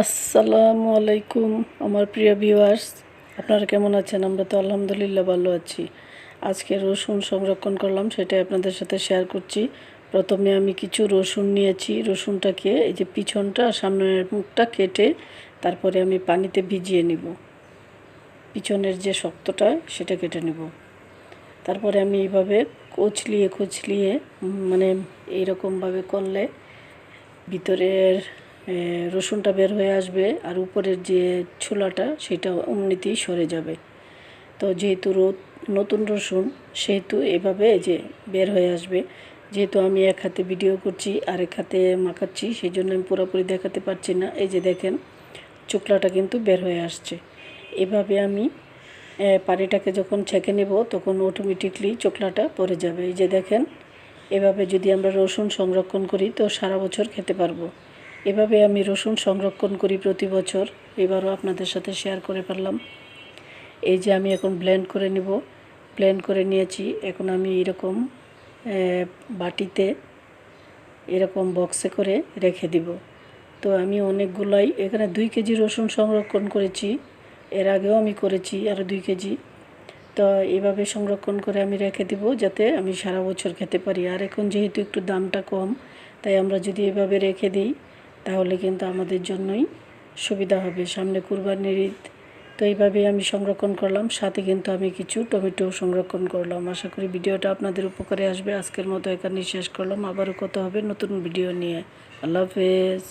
আসসালামু আলাইকুম, আমার প্রিয় ভিউয়ার্স। আপনারা কেমন আছেন? আমরা তো আলহামদুলিল্লাহ ভালো আছি। আজকে রসুন সংরক্ষণ করলাম, সেটাই আপনাদের সাথে শেয়ার করছি। প্রথমে আমি কিছু রসুন নিয়েছি। রসুনটাকে এই যে পিছনটা, সামনের মুখটা কেটে তারপরে আমি পানিতে ভিজিয়ে নিব। পিছনের যে শক্তটা, সেটা কেটে নেব। তারপরে আমি এইভাবে কচলিয়ে কচলিয়ে মানে এইরকমভাবে করলে ভিতরের রসুনটা বের হয়ে আসবে আর উপরের যে ছোলাটা সেটা এমনিতেই সরে যাবে। তো যেহেতু রো- নতুন রসুন, সেহেতু এভাবে যে বের হয়ে আসবে। যেহেতু আমি এক হাতে ভিডিও করছি আর এক হাতে মাখাচ্ছি সেই জন্য আমি পুরোপুরি দেখাতে পারছি না। এই যে দেখেন চোকলাটা কিন্তু বের হয়ে আসছে। এভাবে আমি পানিটাকে যখন ছেঁকে নেব, তখন অটোমেটিকলি চোকলাটা পড়ে যাবে। এই যে দেখেন, এভাবে যদি আমরা রসুন সংরক্ষণ করি, তো সারা বছর খেতে পারব। এভাবে আমি রসুন সংরক্ষণ করি প্রতি বছর। এবারও আপনাদের সাথে শেয়ার করে পারলাম এই যে আমি এখন ব্লেন্ড করে নিব। ব্লেন্ড করে নিয়েছি। এখন আমি এরকম বাটিতে এরকম বক্সে করে রেখে দিব। তো আমি অনেকগুলাই, এখানে দুই কেজি রসুন সংরক্ষণ করেছি। এর আগেও আমি করেছি আরও দুই কেজি। তো এভাবে সংরক্ষণ করে আমি রেখে দিব যাতে আমি সারা বছর খেতে পারি। আর এখন যেহেতু একটু দামটা কম, তাই আমরা যদি এভাবে রেখে দিই তাহলে কিন্তু আমাদের জন্যই সুবিধা হবে। সামনে কুরবানির ঈদ, তো এইভাবেই আমি সংরক্ষণ করলাম। সাথে কিন্তু আমি কিছু টমেটো সংরক্ষণ করলাম। আশা করি ভিডিওটা আপনাদের উপকারে আসবে। আজকের মতো এখানেই শেষ করলাম। আবারও কত হবে নতুন ভিডিও নিয়ে। আল্লাহ হাফেজ।